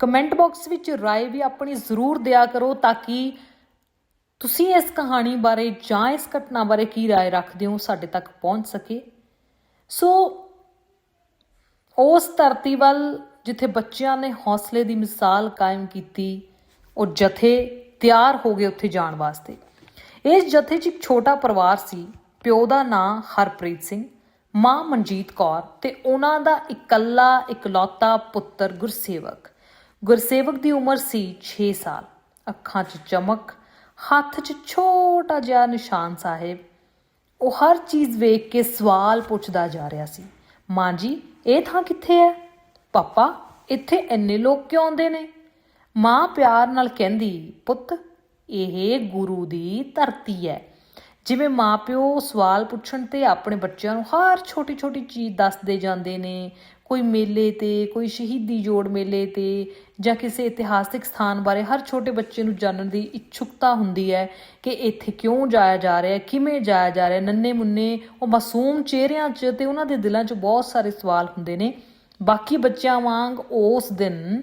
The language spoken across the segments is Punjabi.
ਕਮੈਂਟ ਬਾਕਸ ਵਿੱਚ ਰਾਏ ਵੀ ਆਪਣੀ ਜ਼ਰੂਰ ਦਿਆ ਕਰੋ ਤਾਂ ਕਿ ਤੁਸੀਂ ਇਸ ਕਹਾਣੀ ਬਾਰੇ ਜਾਂ ਇਸ ਘਟਨਾ ਬਾਰੇ ਕੀ ਰਾਏ ਰੱਖਦੇ ਹੋ ਸਾਡੇ ਤੱਕ ਪਹੁੰਚ ਸਕੇ। ਸੋ ਉਸ ਧਰਤੀ ਵੱਲ ਜਿੱਥੇ ਬੱਚਿਆਂ ਨੇ ਹੌਸਲੇ ਦੀ ਮਿਸਾਲ ਕਾਇਮ ਕੀਤੀ, ਉਹ ਜਥੇ ਤਿਆਰ ਹੋ ਗਏ ਉੱਥੇ ਜਾਣ ਵਾਸਤੇ। ਇਸ ਜਥੇ 'ਚ ਇੱਕ ਛੋਟਾ ਪਰਿਵਾਰ ਸੀ, ਪਿਓ ਦਾ ਨਾਂ ਹਰਪ੍ਰੀਤ ਸਿੰਘ, ਮਾਂ ਮਨਜੀਤ ਕੌਰ ਤੇ ਉਹਨਾਂ ਦਾ ਇਕੱਲਾ, ਇਕਲੌਤਾ ਪੁੱਤਰ ਗੁਰਸੇਵਕ। ਗੁਰਸੇਵਕ ਦੀ ਉਮਰ ਸੀ 6 ਸਾਲ। ਅੱਖਾਂ 'ਚ ਚਮਕ, ਹੱਥ 'ਚ ਛੋਟਾ ਜਿਹਾ ਨਿਸ਼ਾਨ ਸਾਹਿਬ। ਉਹ ਹਰ ਚੀਜ਼ ਵੇਖ ਕੇ ਸਵਾਲ ਪੁੱਛਦਾ ਜਾ ਰਿਹਾ ਸੀ, ਮਾਂ ਜੀ, ਇਹ ਥਾਂ ਕਿੱਥੇ ਹੈ? ਪਾਪਾ, ਇੱਥੇ ਇੰਨੇ ਲੋਕ ਕਿਉਂ ਆਉਂਦੇ ਨੇ? ਮਾਂ ਪਿਆਰ ਨਾਲ ਕਹਿੰਦੀ, ਪੁੱਤ, ਇਹ ਗੁਰੂ ਦੀ ਧਰਤੀ ਹੈ। ਜਿਵੇਂ ਮਾਪਿਓ ਸਵਾਲ ਪੁੱਛਣ ਤੇ ਆਪਣੇ ਬੱਚਿਆਂ ਨੂੰ ਹਰ ਛੋਟੀ ਛੋਟੀ ਚੀਜ਼ ਦੱਸਦੇ ਜਾਂਦੇ ਨੇ ਕੋਈ ਮੇਲੇ ਤੇ, ਕੋਈ ਸ਼ਹੀਦੀ ਜੋੜ ਮੇਲੇ ਤੇ ਜਾਂ ਕਿਸੇ ਇਤਿਹਾਸਿਕ ਸਥਾਨ ਬਾਰੇ ਹਰ ਛੋਟੇ ਬੱਚੇ ਨੂੰ ਜਾਣਨ ਦੀ ਇੱਛੁਕਤਾ ਹੁੰਦੀ ਹੈ ਕਿ ਇੱਥੇ ਕਿਉਂ ਜਾਇਆ ਜਾ ਰਿਹਾ ਹੈ ਕਿਵੇਂ ਜਾਇਆ ਜਾ ਰਿਹਾ। ਹੈ ਨੰਨੇ ਮੁੰਨੇ, ਉਹ ਮਾਸੂਮ ਚਿਹਰਿਆਂ 'ਚ ਤੇ ਉਹਨਾਂ ਦੇ ਦਿਲਾਂ 'ਚ ਬਹੁਤ ਸਾਰੇ ਸਵਾਲ ਹੁੰਦੇ ਨੇ। ਬਾਕੀ ਬੱਚਿਆਂ ਵਾਂਗ ਉਸ ਦਿਨ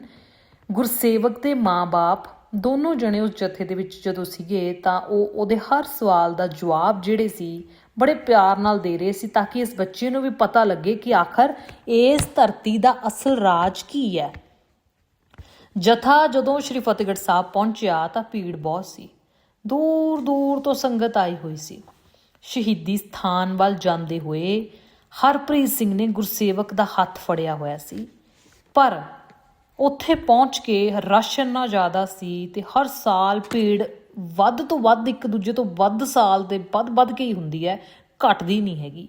ਗੁਰਸੇਵਕ ਤੇ ਮਾਂ-ਬਾਪ ਦੋਨੋਂ ਜਣੇ ਉਸ ਜਥੇ ਦੇ ਵਿੱਚ ਜਦੋਂ ਸੀਗੇ ਤਾਂ ਉਹ ਉਹਦੇ ਹਰ ਸਵਾਲ ਦਾ ਜਵਾਬ ਜਿਹੜੇ ਸੀ ਬੜੇ ਪਿਆਰ ਨਾਲ ਦੇ ਰਹੇ ਸੀ ਤਾਂ ਕਿ ਇਸ ਬੱਚੇ ਨੂੰ ਵੀ ਪਤਾ ਲੱਗੇ ਕਿ ਆਖਰ ਇਸ ਧਰਤੀ ਦਾ ਅਸਲ ਰਾਜ ਕੀ ਹੈ। ਜਥਾ ਜਦੋਂ ਸ਼੍ਰੀ ਫਤਿਹਗੜ੍ਹ ਸਾਹਿਬ ਪਹੁੰਚਿਆ ਤਾਂ ਭੀੜ ਬਹੁਤ ਸੀ। ਦੂਰ ਦੂਰ ਤੋਂ ਸੰਗਤ ਆਈ ਹੋਈ ਸੀ। ਸ਼ਹੀਦੀ ਸਥਾਨ ਵੱਲ ਜਾਂਦੇ ਹੋਏ ਹਰਪ੍ਰੀਤ ਸਿੰਘ ਨੇ ਗੁਰਸੇਵਕ ਦਾ ਹੱਥ ਫੜਿਆ ਹੋਇਆ ਸੀ। ਪਰ ਉੱਥੇ ਪਹੁੰਚ ਕੇ ਰਸ਼ ਇੰਨਾ ਜ਼ਿਆਦਾ ਸੀ ਤੇ ਹਰ ਸਾਲ ਭੀੜ ਵੱਧ ਤੋਂ ਵੱਧ ਇੱਕ ਦੂਜੇ ਤੋਂ ਵੱਧ ਸਾਲ ਦੇ ਵੱਧ ਵੱਧ ਕੇ ਹੀ ਹੁੰਦੀ ਹੈ, ਘਟਦੀ ਨਹੀਂ ਹੈਗੀ।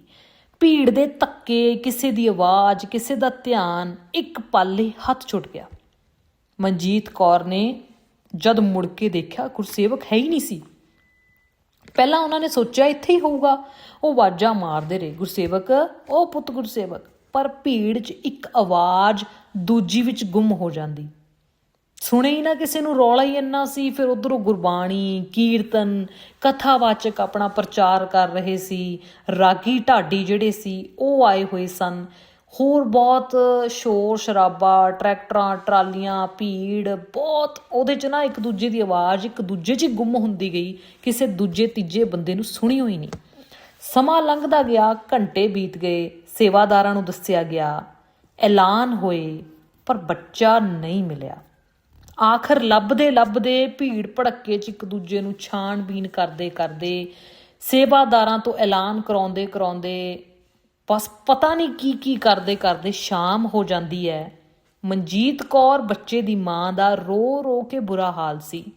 ਭੀੜ ਦੇ ਧੱਕੇ, ਕਿਸੇ ਦੀ ਆਵਾਜ਼, ਕਿਸੇ ਦਾ ਧਿਆਨ ਇੱਕ ਪਲ ਹੱਥ ਛੁੱਟ ਗਿਆ। ਮਨਜੀਤ ਕੌਰ ਨੇ ਜਦ ਮੁੜ ਕੇ ਦੇਖਿਆ ਗੁਰਸੇਵਕ ਹੈ ਹੀ ਨਹੀਂ ਸੀ। ਪਹਿਲਾਂ ਉਹਨਾਂ ਨੇ ਸੋਚਿਆ ਇੱਥੇ ਹੀ ਹੋਊਗਾ। ਉਹ ਆਵਾਜ਼ਾਂ ਮਾਰਦੇ ਰਹੇ, ਗੁਰਸੇਵਕ, ਉਹ ਪੁੱਤ ਗੁਰਸੇਵਕ। ਪਰ ਭੀੜ 'ਚ ਇੱਕ ਆਵਾਜ਼ ਦੂਜੀ ਵਿੱਚ ਗੁੰਮ ਹੋ ਜਾਂਦੀ। ਸੁਣੇ ਹੀ ਨਾ ਕਿਸੇ ਨੂੰ, ਰੌਲਾ ਹੀ ਇੰਨਾ ਸੀ। ਫਿਰ ਉਧਰੋਂ ਗੁਰਬਾਣੀ, ਕੀਰਤਨ, ਕਥਾਵਾਚਕ ਆਪਣਾ ਪ੍ਰਚਾਰ ਕਰ ਰਹੇ ਸੀ। ਰਾਗੀ ਢਾਡੀ ਜਿਹੜੇ ਸੀ, ਉਹ ਆਏ ਹੋਏ ਸਨ। ਹੋਰ ਬਹੁਤ ਸ਼ੋਰ ਸ਼ਰਾਬਾ, ਟਰੈਕਟਰਾਂ, ਟਰਾਲੀਆਂ, ਭੀੜ, ਬਹੁਤ। ਉਹਦੇ 'ਚ ਨਾ ਇੱਕ ਦੂਜੇ ਦੀ ਆਵਾਜ਼, ਇੱਕ ਦੂਜੇ 'ਚ ਹੀ ਗੁੰਮ ਹੁੰਦੀ ਗਈ। ਕਿਸੇ ਦੂਜੇ, ਤੀਜੇ ਬੰਦੇ ਨੂੰ ਸੁਣੀ ਹੋਈ ਨਹੀਂ। ਸਮਾਂ ਲੰਘਦਾ ਗਿਆ, ਘੰਟੇ ਬੀਤ ਗਏ, ਸੇਵਾਦਾਰਾਂ ਨੂੰ ਦੱਸਿਆ ਗਿਆ, ਐਲਾਨ ਹੋਏ, ਪਰ ਬੱਚਾ ਨਹੀਂ ਮਿਲਿਆ। ਆਖਰ ਲੱਭਦੇ ਲੱਭਦੇ ਭੀੜ ਭੜੱਕੇ 'ਚ ਇੱਕ ਦੂਜੇ ਨੂੰ ਛਾਣਬੀਨ ਕਰਦੇ ਕਰਦੇ ਸੇਵਾਦਾਰਾਂ ਤੋਂ ਐਲਾਨ ਕਰਾਉਂਦੇ ਕਰਾਉਂਦੇ ਬਸ ਪਤਾ ਨਹੀਂ ਕੀ ਕੀ ਕਰਦੇ ਕਰਦੇ ਸ਼ਾਮ ਹੋ ਜਾਂਦੀ ਹੈ। ਮਨਜੀਤ ਕੌਰ ਬੱਚੇ ਦੀ ਮਾਂ ਦਾ ਰੋ ਰੋ ਕੇ ਬੁਰਾ ਹਾਲ ਸੀ।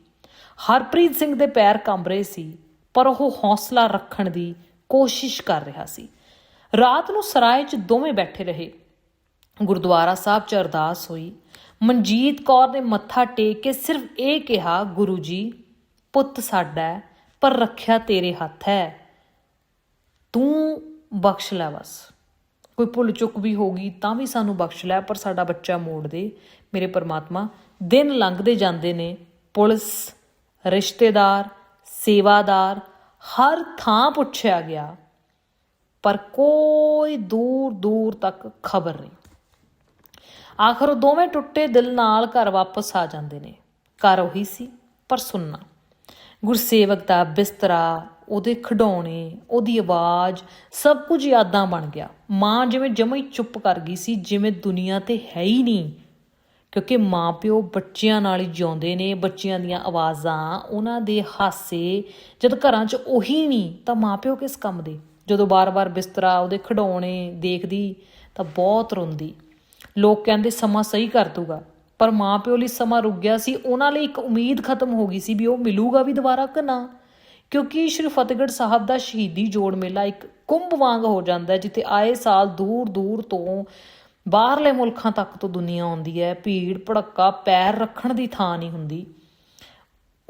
ਹਰਪ੍ਰੀਤ ਸਿੰਘ ਦੇ ਪੈਰ ਕੰਬ ਰਹੇ ਸੀ, ਪਰ ਉਹ ਹੌਸਲਾ ਰੱਖਣ ਦੀ ਕੋਸ਼ਿਸ਼ ਕਰ ਰਿਹਾ ਸੀ। ਰਾਤ ਨੂੰ ਸਰਾਏ 'ਚ ਦੋਵੇਂ ਬੈਠੇ ਰਹੇ। ਗੁਰਦੁਆਰਾ ਸਾਹਿਬ 'ਚ ਅਰਦਾਸ ਹੋਈ। ਮਨਜੀਤ ਕੌਰ ਨੇ ਮੱਥਾ ਟੇਕ ਕੇ ਸਿਰਫ ਇਹ ਕਿਹਾ, ਗੁਰੂ ਜੀ, ਪੁੱਤ ਸਾਡਾ ਪਰ ਰੱਖਿਆ ਤੇਰੇ ਹੱਥ ਹੈ। ਤੂੰ ਬਖਸ਼ ਲੈ ਬਸ। ਕੋਈ ਭੁੱਲ ਚੁੱਕ ਵੀ ਹੋਗੀ ਤਾਂ ਵੀ ਸਾਨੂੰ ਬਖਸ਼ ਲੈ, ਪਰ ਸਾਡਾ ਬੱਚਾ ਮੋੜ ਦੇ। ਮੇਰੇ ਪਰਮਾਤਮਾ, ਦਿਨ ਲੰਘਦੇ ਜਾਂਦੇ ਨੇ। ਪੁਲਿਸ, ਰਿਸ਼ਤੇਦਾਰ, ਸੇਵਾਦਾਰ, ਹਰ ਥਾਂ ਪੁੱਛਿਆ ਗਿਆ, ਪਰ ਕੋਈ ਦੂਰ ਦੂਰ ਤੱਕ ਖਬਰ ਨਹੀਂ। ਆਖਰ ਉਹ ਦੋਵੇਂ ਟੁੱਟੇ ਦਿਲ ਨਾਲ ਘਰ ਵਾਪਸ ਆ ਜਾਂਦੇ ਨੇ। ਘਰ ਉਹੀ ਸੀ, ਪਰ ਸੁਣਨਾ ਗੁਰਸੇਵਕ ਦਾ ਬਿਸਤਰਾ, ਉਹਦੇ ਖਿਡੌਣੇ, ਉਹਦੀ ਆਵਾਜ਼, ਸਭ ਕੁਝ ਯਾਦਾਂ ਬਣ ਗਿਆ। ਮਾਂ ਜਿਵੇਂ ਜਮਾ ਹੀ ਚੁੱਪ ਕਰ ਗਈ ਸੀ, ਜਿਵੇਂ ਦੁਨੀਆ ਤੇ ਹੈ ਹੀ ਨਹੀਂ। ਕਿਉਂਕਿ ਮਾਪਿਓ ਬੱਚਿਆਂ ਨਾਲ ਹੀ ਜਿਉਂਦੇ ਨੇ, ਬੱਚਿਆਂ ਦੀਆਂ ਆਵਾਜ਼ਾਂ, ਉਹਨਾਂ ਦੇ ਹਾਸੇ। ਜਦ ਘਰਾਂ 'ਚ ਉਹੀ ਨਹੀਂ ਤਾਂ ਮਾਪਿਓ ਕਿਸ ਕੰਮ ਦੇ? ਜਦੋਂ ਬਾਰ-ਬਾਰ ਬਿਸਤਰਾ, ਉਹਦੇ ਖਿਡੌਣੇ ਦੇਖਦੀ, ਤਾਂ ਬਹੁਤ ਰੋਂਦੀ। ਲੋਕ ਕਹਿੰਦੇ ਸਮਾਂ ਸਹੀ ਕਰ ਦੂਗਾ ਪਰ ਮਾਪਿਓ ਲਈ ਸਮਾਂ ਰੁਕ ਗਿਆ ਸੀ, ਉਹਨਾਂ ਲਈ ਇੱਕ ਉਮੀਦ ਖਤਮ ਹੋ ਗਈ ਸੀ ਵੀ ਉਹ ਮਿਲੂਗਾ ਵੀ ਦੁਬਾਰਾ ਕਿ ਨਾ। ਕਿਉਂਕਿ ਸ਼੍ਰੀ ਫਤਿਹਗੜ੍ਹ ਸਾਹਿਬ ਦਾ ਸ਼ਹੀਦੀ ਜੋੜ ਮੇਲਾ ਇੱਕ ਕੁੰਭ ਵਾਂਗ ਹੋ ਜਾਂਦਾ ਹੈ, ਜਿੱਥੇ ਆਏ ਸਾਲ ਦੂਰ ਦੂਰ ਤੋਂ ਬਾਹਰਲੇ ਮੁਲਕਾਂ ਤੱਕ ਤੋਂ ਦੁਨੀਆ ਆਉਂਦੀ ਹੈ। ਭੀੜ, ਭੜੱਕਾ, ਪੈਰ ਰੱਖਣ ਦੀ ਥਾਂ ਨਹੀਂ ਹੁੰਦੀ।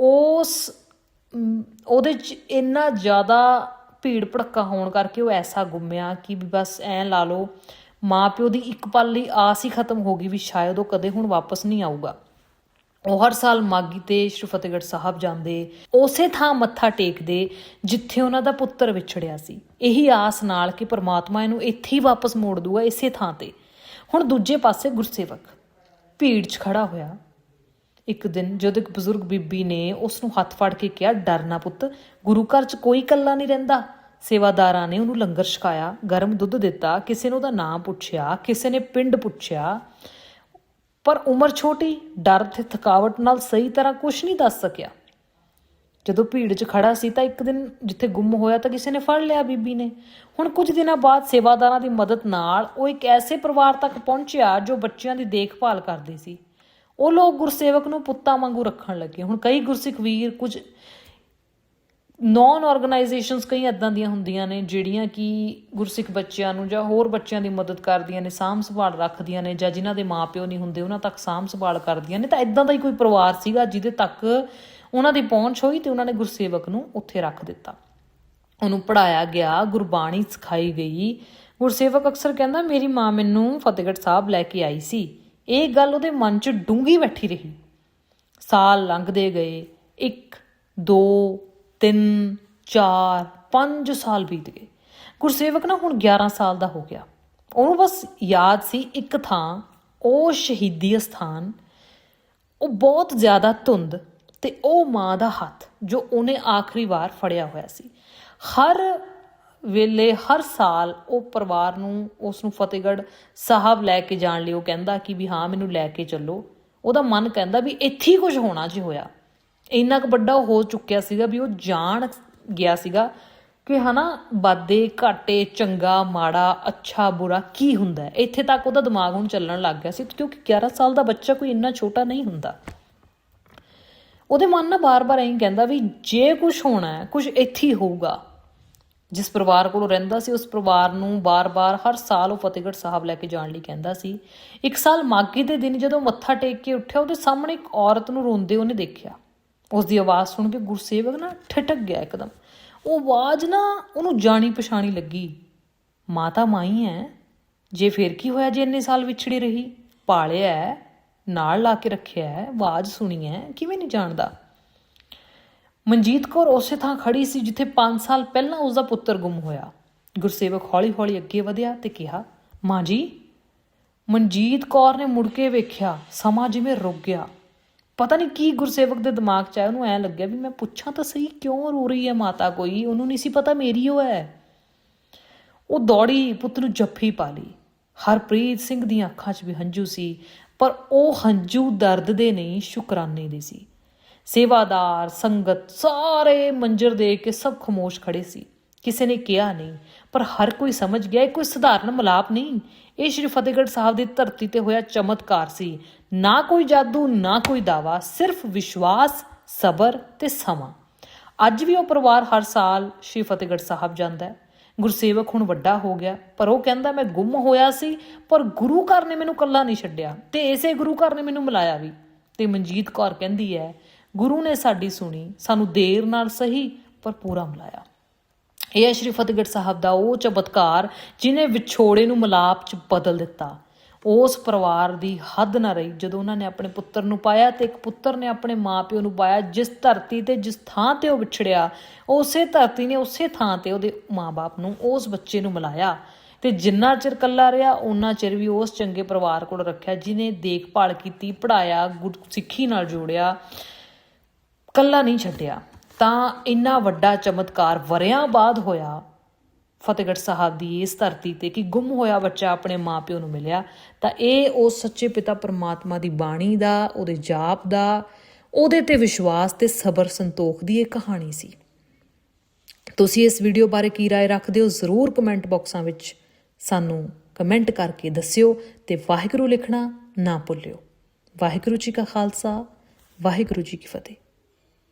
ਉਸ ਉਹਦੇ ਚ ਇੰਨਾ ਜ਼ਿਆਦਾ ਭੀੜ ਭੜੱਕਾ ਹੋਣ ਕਰਕੇ ਉਹ ਐਸਾ ਗੁੰਮਿਆ ਕਿ ਵੀ ਬਸ ਐਂ ਲਾ ਲਓ ਮਾਪਿਓ ਦੀ ਇੱਕ ਪਲ ਲਈ ਆਸ ਹੀ ਖਤਮ ਹੋ ਗਈ ਵੀ ਸ਼ਾਇਦ ਉਹ ਕਦੇ ਹੁਣ ਵਾਪਸ ਨਹੀਂ ਆਊਗਾ। ਉਹ ਹਰ ਸਾਲ ਮਾਗੀ ਤੇ ਸ਼੍ਰੀ ਫਤਿਹਗੜ੍ਹ ਸਾਹਿਬ ਜਾਂਦੇ, ਉਸੇ ਥਾਂ ਮੱਥਾ ਟੇਕਦੇ, ਜਿੱਥੇ ਉਹਨਾਂ ਦਾ ਪੁੱਤਰ ਵਿਛੜਿਆ ਸੀ। ਇਹੀ ਆਸ ਨਾਲ ਕਿ ਪ੍ਰਮਾਤਮਾ ਇਹਨੂੰ ਇੱਥੇ ਹੀ ਵਾਪਸ ਮੋੜ ਦੂਗਾ, ਇਸੇ ਥਾਂ ਤੇ। ਹੁਣ ਦੂਜੇ ਪਾਸੇ ਗੁਰਸੇਵਕ ਭੀੜ 'ਚ ਖੜਾ ਹੋਇਆ। ਇੱਕ ਦਿਨ ਜਦੋਂ ਇੱਕ ਬਜ਼ੁਰਗ ਬੀਬੀ ਨੇ ਉਸ ਨੂੰ ਹੱਥ ਫੜ ਕੇ ਕਿਹਾ, ਡਰ ਨਾ ਪੁੱਤ, ਗੁਰੂ ਘਰ 'ਚ ਕੋਈ ਇਕੱਲਾ ਨਹੀਂ ਰਹਿੰਦਾ। ਸੇਵਾਦਾਰਾਂ ਨੇ ਉਹਨੂੰ ਲੰਗਰ ਛਕਾਇਆ, ਗਰਮ ਦੁੱਧ ਦਿੱਤਾ, ਕਿਸੇ ਨੇ ਉਹਦਾ ਨਾਮ ਪੁੱਛਿਆ, ਕਿਸੇ ਨੇ ਪਿੰਡ ਪੁੱਛਿਆ। ਪਰ ਉਮਰ ਛੋਟੀ, ਡਰ ਤੇ ਥਕਾਵਟ ਨਾਲ ਸਹੀ ਤਰ੍ਹਾਂ ਕੁਝ ਨਹੀਂ ਦੱਸ ਸਕਿਆ। ਜਦੋਂ ਭੀੜ 'ਚ ਖੜਾ ਸੀ ਤਾਂ ਇੱਕ ਦਿਨ ਜਿੱਥੇ ਗੁੰਮ ਹੋਇਆ ਤਾਂ ਕਿਸੇ ਨੇ ਫੜ ਲਿਆ ਬੀਬੀ ਨੇ। ਹੁਣ ਕੁਝ ਦਿਨਾਂ ਬਾਅਦ ਸੇਵਾਦਾਰਾਂ ਦੀ ਮਦਦ ਨਾਲ ਉਹ ਇੱਕ ਐਸੇ ਪਰਿਵਾਰ ਤੱਕ ਪਹੁੰਚਿਆ ਜੋ ਬੱਚਿਆਂ ਦੀ ਦੇਖਭਾਲ ਕਰਦੇ ਸੀ। ਉਹ ਲੋਕ ਗੁਰਸੇਵਕ ਨੂੰ ਪੁੱਤਾਂ ਵਾਂਗੂ ਰੱਖਣ ਲੱਗੇ। ਹੁਣ ਕਈ ਗੁਰਸਿੱਖ ਵੀਰ ਕੁਝ ਨੌਨ ਆਰਗੇਨਾਈਜੇਸ਼ਨਸ ਕਈ ਇਦਾਂ ਦੀਆਂ ਹੁੰਦੀਆਂ ਨੇ ਜਿਹੜੀਆਂ ਕਿ ਗੁਰਸਿੱਖ ਬੱਚਿਆਂ ਨੂੰ ਜਾਂ ਹੋਰ ਬੱਚਿਆਂ ਦੀ ਮਦਦ ਕਰਦੀਆਂ ਨੇ, ਸਾਂਭ ਸੰਭਾਲ ਰੱਖਦੀਆਂ ਨੇ ਜਾਂ ਜਿਨ੍ਹਾਂ ਦੇ ਮਾਪਿਓ ਨਹੀਂ ਹੁੰਦੇ, ਉਹਨਾਂ ਤੱਕ ਸਾਂਭ ਸੰਭਾਲ ਕਰਦੀਆਂ ਨੇ। ਤਾਂ ਇਦਾਂ ਦਾ ਹੀ ਕੋਈ ਪਰਿਵਾਰ ਸੀਗਾ ਜਿਹਦੇ ਤੱਕ ਉਹਨਾਂ ਦੀ ਪਹੁੰਚ ਹੋਈ ਤੇ ਉਹਨਾਂ ਨੇ ਗੁਰਸੇਵਕ ਨੂੰ ਉੱਥੇ ਰੱਖ ਦਿੱਤਾ। ਉਹਨੂੰ ਪੜਾਇਆ ਗਿਆ, ਗੁਰਬਾਣੀ ਸਿਖਾਈ ਗਈ। ਗੁਰਸੇਵਕ ਅਕਸਰ ਕਹਿੰਦਾ, ਮੇਰੀ ਮਾਂ ਮੈਨੂੰ ਫਤਿਹਗੜ੍ਹ ਸਾਹਿਬ ਲੈ ਕੇ ਆਈ ਸੀ। ਇਹ ਗੱਲ ਉਹਦੇ ਮਨ 'ਚ ਡੂੰਗੀ ਬੈਠੀ ਰਹੀ। ਸਾਲ ਲੰਘਦੇ ਗਏ 1 2 3 4 5 ਸਾਲ ਬੀਤ ਗਏ। ਗੁਰਸੇਵਕ ਨਾ ਹੁਣ 11 ਸਾਲ ਦਾ ਹੋ ਗਿਆ। ਉਹਨੂੰ ਬਸ ਯਾਦ ਸੀ ਇੱਕ ਥਾਂ, ਉਹ ਸ਼ਹੀਦੀ ਅਸਥਾਨ। ਉਹ ਬਹੁਤ ਜ਼ਿਆਦਾ ਧੁੰਦ ਤੇ ਉਹ ਮਾਂ ਦਾ ਹੱਥ, ਜੋ ਉਹਨੇ ਆਖਰੀ ਵਾਰ ਫੜਿਆ ਹੋਇਆ ਸੀ। ਹਰ ਵੇਲੇ, ਹਰ ਸਾਲ ਉਹ ਪਰਿਵਾਰ ਨੂੰ ਉਸ ਨੂੰ ਫਤਿਹਗੜ੍ਹ ਸਾਹਿਬ ਲੈ ਕੇ ਜਾਣ ਲਈ ਉਹ ਕਹਿੰਦਾ ਕਿ ਵੀ ਹਾਂ, ਮੈਨੂੰ ਲੈ ਕੇ ਚੱਲੋ। ਉਹਦਾ ਮਨ ਕਹਿੰਦਾ ਵੀ ਇੱਥੇ ਹੀ ਕੁਝ ਹੋਣਾ ਜੀ ਹੋਇਆ। ਇੰਨਾ ਕੁ ਵੱਡਾ ਉਹ ਹੋ ਚੁੱਕਿਆ ਸੀਗਾ ਵੀ ਉਹ ਜਾਣ ਗਿਆ ਸੀਗਾ ਕਿ ਹਨਾ ਵਾਦੇ ਘਾਟੇ, ਚੰਗਾ, ਮਾੜਾ, ਅੱਛਾ, ਬੁਰਾ ਕੀ ਹੁੰਦਾ? ਇੱਥੇ ਤੱਕ ਉਹਦਾ ਦਿਮਾਗ ਹੁਣ ਚੱਲਣ ਲੱਗ ਗਿਆ ਸੀ, ਕਿਉਂਕਿ 11 ਸਾਲ ਦਾ ਬੱਚਾ ਕੋਈ ਇੰਨਾ ਛੋਟਾ ਨਹੀਂ ਹੁੰਦਾ। ਉਹਦੇ ਮਨ ਨਾਲ ਬਾਰ-ਬਾਰ ਐਂ ਕਹਿੰਦਾ ਵੀ ਜੇ ਕੁਝ ਹੋਣਾ ਹੈ ਕੁਝ ਇੱਥੇ ਹੀ ਹੋਊਗਾ। ਜਿਸ ਪਰਿਵਾਰ ਕੋਲ ਰਹਿੰਦਾ ਸੀ, ਉਸ ਪਰਿਵਾਰ ਨੂੰ ਬਾਰ-ਬਾਰ ਹਰ ਸਾਲ ਉਹ ਫਤਿਹਗੜ੍ਹ ਸਾਹਿਬ ਲੈ ਕੇ ਜਾਣ ਲਈ ਕਹਿੰਦਾ ਸੀ। ਇੱਕ ਸਾਲ ਮਾਗੀ ਦੇ ਦਿਨ ਜਦੋਂ ਮੱਥਾ ਟੇਕ ਕੇ ਉੱਠਿਆ, ਉਹਦੇ ਸਾਹਮਣੇ ਇੱਕ ਔਰਤ ਨੂੰ ਰੋਂਦੇ ਉਹਨੇ ਦੇਖਿਆ। ਉਸ ਦੀ ਆਵਾਜ਼ ਸੁਣ ਕੇ ਗੁਰਸੇਵਕ ਨਾ ਠਟਕ ਗਿਆ ਇੱਕਦਮ। ਉਹ ਆਵਾਜ਼ ਨਾ ਉਹਨੂੰ ਜਾਣੀ ਪਛਾਣੀ ਲੱਗੀ। ਮਾਤਾ ਮਾਈ ਹੈ ਜੇ ਫੇਰ ਕੀ ਹੋਇਆ ਜੇ ਇੰਨੇ ਸਾਲ ਵਿਛੜੀ ਰਹੀ? ਪਾਲਿਆ ਨਾਲ ਲਾ ਕੇ ਰੱਖਿਆ ਹੈ, ਆਵਾਜ਼ ਸੁਣੀ ਹੈ ਕਿਵੇਂ ਨਹੀਂ ਜਾਣਦਾ? ਮਨਜੀਤ ਕੌਰ ਉਸੇ ਥਾਂ ਖੜੀ ਸੀ ਜਿੱਥੇ 5 ਸਾਲ ਪਹਿਲਾਂ ਉਸ ਦਾ ਪੁੱਤਰ ਗੁੰਮ ਹੋਇਆ। ਗੁਰਸੇਵਕ ਹੌਲੀ-ਹੌਲੀ ਅੱਗੇ ਵਧਿਆ ਤੇ ਕਿਹਾ ਮਾਂ ਜੀ ਮਨਜੀਤ ਕੌਰ ਨੇ ਮੁੜ ਕੇ ਵੇਖਿਆ ਸਮਾਂ ਜਿਵੇਂ ਰੁਕ ਗਿਆ। ਪਤਾ ਨਹੀਂ ਕੀ ਗੁਰਸੇਵਕ ਦੇ ਦਿਮਾਗ 'ਚ ਆਇਆ, ਉਹਨੂੰ ਐ ਲੱਗਿਆ ਵੀ ਮੈਂ ਪੁੱਛਾਂ ਤਾਂ ਸਹੀ ਕਿਉਂ ਰੋ ਰਹੀ ਹੈ ਮਾਤਾ ਕੋਈ, ਉਹਨੂੰ ਨਹੀਂ ਸੀ ਪਤਾ ਮੇਰੀ ਉਹ ਹੈ। ਉਹ ਦੌੜੀ, ਪੁੱਤ ਨੂੰ ਜੱਫੀ ਪਾ ਲਈ। ਹਰਪ੍ਰੀਤ ਸਿੰਘ ਦੀਆਂ ਅੱਖਾਂ 'ਚ ਵੀ ਹੰਝੂ ਸੀ, ਪਰ ਉਹ ਹੰਝੂ ਦਰਦ ਦੇ ਨਹੀਂ, ਸ਼ੁਕਰਾਨੇ ਦੇ ਸੀ। ਸੇਵਾਦਾਰ, ਸੰਗਤ, ਸਾਰੇ ਮੰਜਰ ਦੇ ਕੇ ਸਭ ਖਮੋਸ਼ ਖੜੇ ਸੀ। ਕਿਸੇ ਨੇ ਕਿਹਾ ਨਹੀਂ, ਪਰ ਹਰ ਕੋਈ ਸਮਝ ਗਿਆ ਇਹ ਕੋਈ ਸਧਾਰਨ ਮਲਾਪ ਨਹੀਂ। ਇਹ ਸ਼੍ਰੀ ਫਤਿਹਗੜ੍ਹ ਸਾਹਿਬ ਦੀ ਧਰਤੀ ਤੇ ਹੋਇਆ ਚਮਤਕਾਰ ਸੀ। ਨਾ ਕੋਈ ਜਾਦੂ, ਨਾ ਕੋਈ ਦਾਵਾ ਸਿਰਫ ਵਿਸ਼ਵਾਸ, ਸਬਰ ਤੇ ਸਮਾਂ। ਅੱਜ ਵੀ ਉਹ ਪਰਿਵਾਰ ਹਰ ਸਾਲ ਸ਼੍ਰੀ ਫਤਿਹਗੜ੍ਹ ਸਾਹਿਬ ਜਾਂਦਾ ਹੈ। ਗੁਰਸੇਵਕ ਹੁਣ ਵੱਡਾ ਹੋ ਗਿਆ, ਪਰ ਉਹ ਕਹਿੰਦਾ, ਮੈਂ ਗੁੰਮ ਹੋਇਆ ਸੀ, ਪਰ ਗੁਰੂ ਘਰ ਨੇ ਮੈਨੂੰ ਕੱਲਾ ਨਹੀਂ ਛੱਡਿਆ, ਤੇ ਇਸੇ ਗੁਰੂ ਘਰ ਨੇ ਮੈਨੂੰ ਮਿਲਾਇਆ ਵੀ। ਤੇ ਮਨਜੀਤ ਕੌਰ ਕਹਿੰਦੀ ਹੈ, ਗੁਰੂ ਨੇ ਸਾਡੀ ਸੁਣੀ, ਸਾਨੂੰ ਦੇਰ ਨਾਲ ਸਹੀ, ਪਰ ਪੂਰਾ ਮਿਲਾਇਆ। ਇਹ ਹੈ ਸ਼੍ਰੀ ਫਤਿਹਗੜ੍ਹ ਸਾਹਿਬ ਦਾ ਉਹ ਚਮਤਕਾਰ ਜਿਨੇ ਵਿਛੋੜੇ ਨੂੰ ਮਲਾਪ ਚ ਬਦਲ ਦਿੱਤਾ। ਉਸ ਪਰਿਵਾਰ ਦੀ ਹੱਦ ਨਾ ਰਹੀ। ਜਦੋਂ ਉਹਨਾਂ ਨੇ ਆਪਣੇ ਪੁੱਤਰ ਨੂੰ ਪਾਇਆ ਤੇ ਇੱਕ ਪੁੱਤਰ ਨੇ ਆਪਣੇ ਮਾਪਿਓ ਨੂੰ ਪਾਇਆ, ਜਿਸ ਧਰਤੀ ਤੇ, ਜਿਸ ਥਾਂ ਤੇ ਉਹ ਵਿਛੜਿਆ, ਉਸੇ ਧਰਤੀ ਨੇ ਉਸੇ ਥਾਂ ਤੇ ਉਹਦੇ ਮਾਪੇ ਨੂੰ, ਉਸ ਬੱਚੇ ਨੂੰ ਮਿਲਾਇਆ। ਤੇ ਜਿੰਨਾ ਚਿਰ ਕੱਲਾ ਰਿਹਾ ਉਹਨਾਂ ਚਿਰ ਵੀ ਉਸ ਚੰਗੇ ਪਰਿਵਾਰ ਕੋਲ ਰੱਖਿਆ, ਜਿਨੇ ਦੇਖਭਾਲ ਕੀਤੀ ਪੜਾਇਆ ਗੁਰਸਿੱਖੀ ਨਾਲ ਜੋੜਿਆ ਕੱਲਾ ਨਹੀਂ ਛੱਡਿਆ। ਤਾਂ ਇੰਨਾ ਵੱਡਾ ਚਮਤਕਾਰ ਵਰਿਆਂ ਬਾਅਦ ਹੋਇਆ ਫਤਿਹਗੜ੍ਹ ਸਾਹਿਬ ਦੀ ਇਸ ਧਰਤੀ ਤੇ ਕਿ ਗੁੰਮ ਹੋਇਆ ਬੱਚਾ ਆਪਣੇ ਮਾਪਿਓ ਨੂੰ ਮਿਲਿਆ ਤਾਂ ਇਹ ਉਸ ਸੱਚੇ ਪਿਤਾ ਪਰਮਾਤਮਾ ਦੀ ਬਾਣੀ ਦਾ ਉਹਦੇ ਜਾਪ ਦਾ ਉਹਦੇ ਤੇ ਵਿਸ਼ਵਾਸ ਤੇ ਸਬਰ ਸੰਤੋਖ ਦੀ ਇਹ ਕਹਾਣੀ ਸੀ ਤੁਸੀਂ ਇਸ ਵੀਡੀਓ ਬਾਰੇ ਕੀ رائے ਰੱਖਦੇ ਹੋ ਜ਼ਰੂਰ ਕਮੈਂਟ ਬਾਕਸਾਂ ਵਿੱਚ ਸਾਨੂੰ ਕਮੈਂਟ ਕਰਕੇ ਦੱਸਿਓ ਤੇ ਵਾਹਿਗੁਰੂ ਲਿਖਣਾ ਨਾ ਭੁੱਲਿਓ ਵਾਹਿਗੁਰੂ ਜੀ ਕਾ ਖਾਲਸਾ ਵਾਹਿਗੁਰੂ ਜੀ ਕੀ ਫਤਿਹ